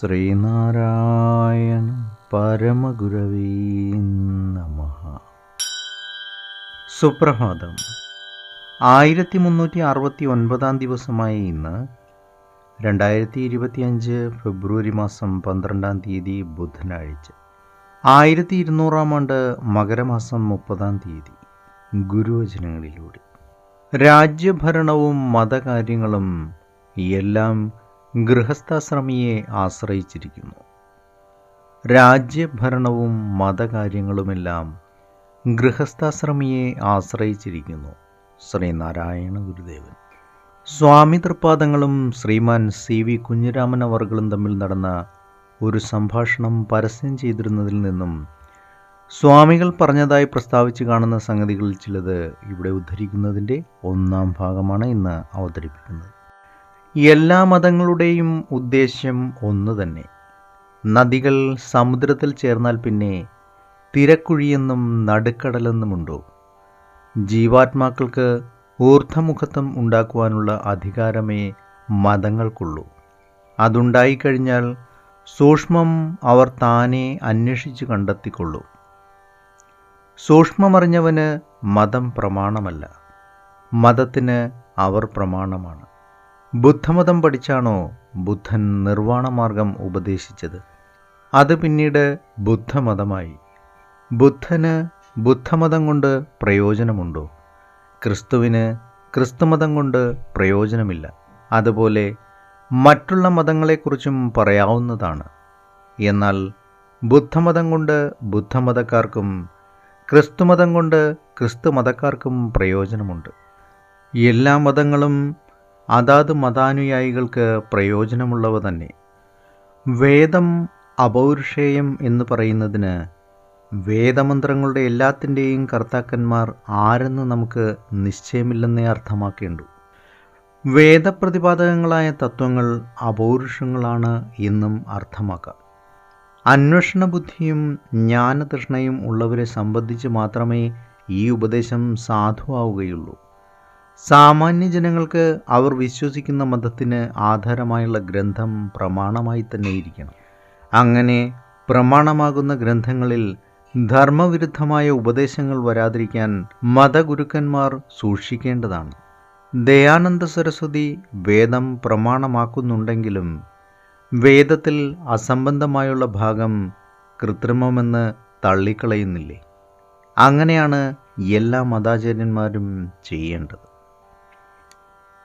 ശ്രീനാരായണ പരമഗുരവീ നമ. സുപ്രഭാതം. ആയിരത്തി മുന്നൂറ്റി അറുപത്തി ഒൻപതാം ദിവസമായ ഇന്ന് രണ്ടായിരത്തി ഇരുപത്തിയഞ്ച് ഫെബ്രുവരി മാസം പന്ത്രണ്ടാം തീയതി ബുധനാഴ്ച. ആയിരത്തി ഇരുന്നൂറാം ആണ്ട് മകരമാസം മുപ്പതാം തീയതി ഗുരുവചനങ്ങളിലൂടെ. രാജ്യഭരണവും മതകാര്യങ്ങളും എല്ലാം ഗൃഹസ്ഥാശ്രമിയെ ആശ്രയിച്ചിരിക്കുന്നു. രാജ്യഭരണവും മതകാര്യങ്ങളുമെല്ലാം ഗൃഹസ്ഥാശ്രമിയെ ആശ്രയിച്ചിരിക്കുന്നു ശ്രീനാരായണ ഗുരുദേവൻ. സ്വാമി തൃപ്പാദങ്ങളും ശ്രീമാൻ സി വി കുഞ്ഞിരാമൻ അവർകളും തമ്മിൽ നടന്ന ഒരു സംഭാഷണം പരസ്യം ചെയ്തിരുന്നതിൽ നിന്നും സ്വാമികൾ പറഞ്ഞതായി പ്രസ്താവിച്ച് കാണുന്ന സംഗതികളിൽ ചിലത് ഇവിടെ ഉദ്ധരിക്കുന്നതിന്റെ ഒന്നാം ഭാഗമാണ് ഇന്ന് അവതരിപ്പിക്കുന്നത്. എല്ലാ മതങ്ങളുടെയും ഉദ്ദേശ്യം ഒന്നു തന്നെ. നദികൾ സമുദ്രത്തിൽ ചേർന്നാൽ പിന്നെ തിരക്കുഴിയെന്നും നടുക്കടലെന്നുമുണ്ടോ? ജീവാത്മാക്കൾക്ക് ഊർധമുഖത്വം ഉണ്ടാക്കുവാനുള്ള അധികാരമേ മതങ്ങൾക്കുള്ളൂ. അതുണ്ടായിക്കഴിഞ്ഞാൽ സൂക്ഷ്മം അവർ താനെ അന്വേഷിച്ച് കണ്ടെത്തിക്കൊള്ളൂ. സൂക്ഷ്മമറിഞ്ഞവന് മതം പ്രമാണമല്ല. മതത്തിന് അവർ പ്രമാണമാണ്. ബുദ്ധമതം പഠിച്ചാണോ ബുദ്ധൻ നിർവാണമാർഗം ഉപദേശിച്ചത്? അത് പിന്നീട് ബുദ്ധമതമായി. ബുദ്ധന് ബുദ്ധമതം കൊണ്ട് പ്രയോജനമുണ്ടോ? ക്രിസ്തുവിന് ക്രിസ്തുമതം കൊണ്ട് പ്രയോജനമില്ല. അതുപോലെ മറ്റുള്ള മതങ്ങളെക്കുറിച്ചും പറയാവുന്നതാണ്. എന്നാൽ ബുദ്ധമതം കൊണ്ട് ബുദ്ധമതക്കാർക്കും ക്രിസ്തുമതം കൊണ്ട് ക്രിസ്തുമതക്കാർക്കും പ്രയോജനമുണ്ട്. എല്ലാ മതങ്ങളും അതാത് മതാനുയായികൾക്ക് പ്രയോജനമുള്ളവ തന്നെ. വേദം അപൗരുഷേയം എന്ന് പറയുന്നതിന് വേദമന്ത്രങ്ങളുടെ എല്ലാത്തിന്റെയും കർത്താക്കന്മാർ ആരെന്ന് നമുക്ക് നിശ്ചയമില്ലെന്നേ അർത്ഥമാക്കേണ്ടു. വേദപ്രതിപാദകങ്ങളായ തത്വങ്ങൾ അപൗരുഷങ്ങളാണ് എന്നും അർത്ഥമാക്കാം. അന്വേഷണ ബുദ്ധിയും ജ്ഞാനതൃഷ്ണയും ഉള്ളവരെ സംബന്ധിച്ച് മാത്രമേ ഈ ഉപദേശം സാധുവാവുകയുള്ളൂ. സാമാന്യ ജനങ്ങൾക്ക് അവർ വിശ്വസിക്കുന്ന മതത്തിന് ആധാരമായുള്ള ഗ്രന്ഥം പ്രമാണമായി തന്നെ ഇരിക്കണം. അങ്ങനെ പ്രമാണമാകുന്ന ഗ്രന്ഥങ്ങളിൽ ധർമ്മവിരുദ്ധമായ ഉപദേശങ്ങൾ വരാതിരിക്കാൻ മതഗുരുക്കന്മാർ സൂക്ഷിക്കേണ്ടതാണ്. ദയാനന്ദ സരസ്വതി വേദം പ്രമാണമാക്കുന്നുണ്ടെങ്കിലും വേദത്തിൽ അസംബന്ധമായുള്ള ഭാഗം കൃത്രിമമെന്ന് തള്ളിക്കളയുന്നില്ലേ? അങ്ങനെയാണ് എല്ലാ മതാചാര്യന്മാരും ചെയ്യേണ്ടത്.